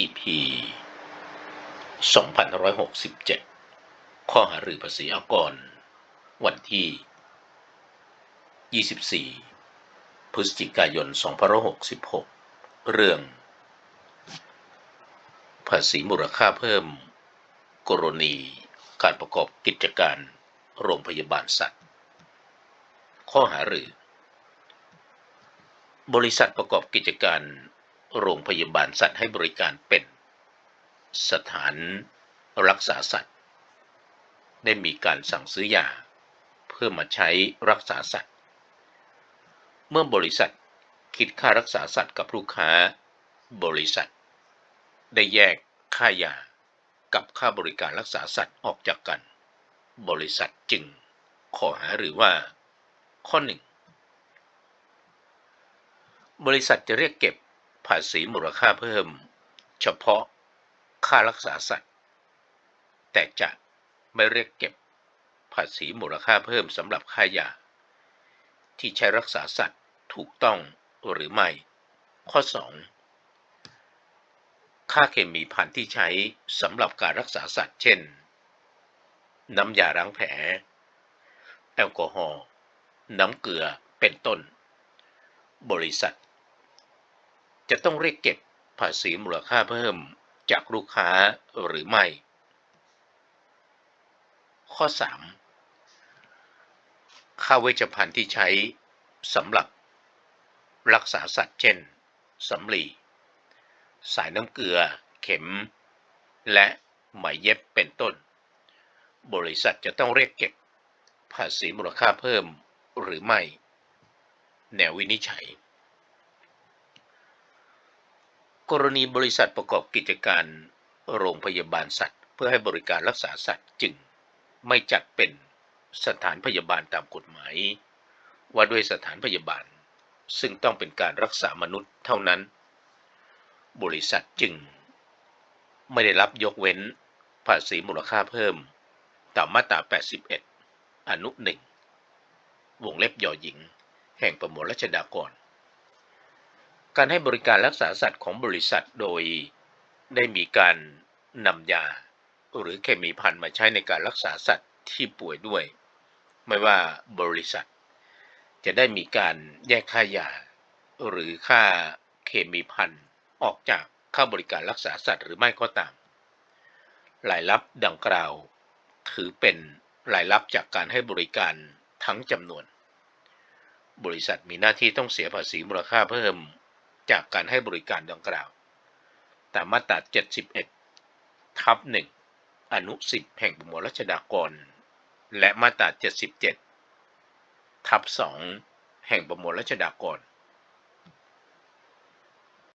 EP 2567 ข้อหารือภาษีอากร วันที่ 24 พฤศจิกายน 2566 เรื่อง ภาษีมูลค่าเพิ่ม กรณีการประกอบกิจการโรงพยาบาลสัตว์ ข้อหารือ บริษัทประกอบกิจการ โรงพยาบาลสัตว์ให้บริการเป็น สถานรักษาสัตว์ ได้มีการสั่งซื้อยาเพื่อมาใช้รักษาสัตว์ เมื่อบริษัทคิดค่ารักษาสัตว์กับลูกค้า บริษัท ได้แยกค่ายากับค่าบริการรักษาสัตว์ออกจากกัน บริษัทจึงขอหาหรือว่า ข้อหนึ่งบริษัทจะเรียกเก็บ ภาษีมูลค่าเพิ่ม เฉพาะค่ารักษาสัตว์ แต่จะไม่เรียกเก็บภาษีมูลค่าเพิ่มสำหรับค่ายา ที่ใช้รักษาสัตว์ถูกต้องหรือไม่ ข้อ 2 ค่าเคมีพันที่ใช้สำหรับการรักษาสัตว์ เช่น น้ำยาล้างแผล แอลกอฮอล์น้ำเกลือเป็นต้น บริษัท จะต้องเรียกเก็บภาษีมูลค่าเพิ่มจากลูกค้าหรือไม่ ข้อ 3 ค่าเวชภัณฑ์ที่ใช้สำหรับรักษาสัตว์เช่นสำลีสายน้ำเกลือ เข็ม และไหมเย็บเป็นต้น บริษัทจะต้องเรียกเก็บภาษีมูลค่าเพิ่มหรือไม่ แนววินิจฉัย กรณีบริษัทประกอบกิจการโรงพยาบาลสัตว์ เพื่อให้บริการรักษาสัตว์จึงไม่จัดเป็นสถานพยาบาลตามกฎหมาย ว่าด้วยสถานพยาบาล ซึ่งต้องเป็นการรักษามนุษย์เท่านั้น บริษัทจึง ไม่ได้รับยกเว้นภาษีมูลค่าเพิ่ม ตามมาตรา 81 อนุหนึ่งวงเล็บยอหญิง แห่งประมวลรัชดากร การให้บริการรักษาสัตว์ของบริษัทโดย ได้มีการนำยา หรือเคมีพันมาใช้ในการรักษาสัตว์ที่ป่วยด้วย ไม่ว่าบริษัท จะได้มีการแยกค่ายา หรือค่าเคมีพันออกจากค่าบริการรักษาสัตว์หรือไม่ก็ตามรายรับดังกล่าว ถือเป็นรายรับจากการให้บริการทั้งจำนวน บริษัทมีหน้าที่ต้องเสียภาษีมูลค่าเพิ่ม จากการให้บริการดังกล่าว ตามมาตรา 71 ทับ 1 อนุ 10 แห่งประมวลรัชดากร และมาตรา 77 ทับ 2 แห่งประมวลรัชดากร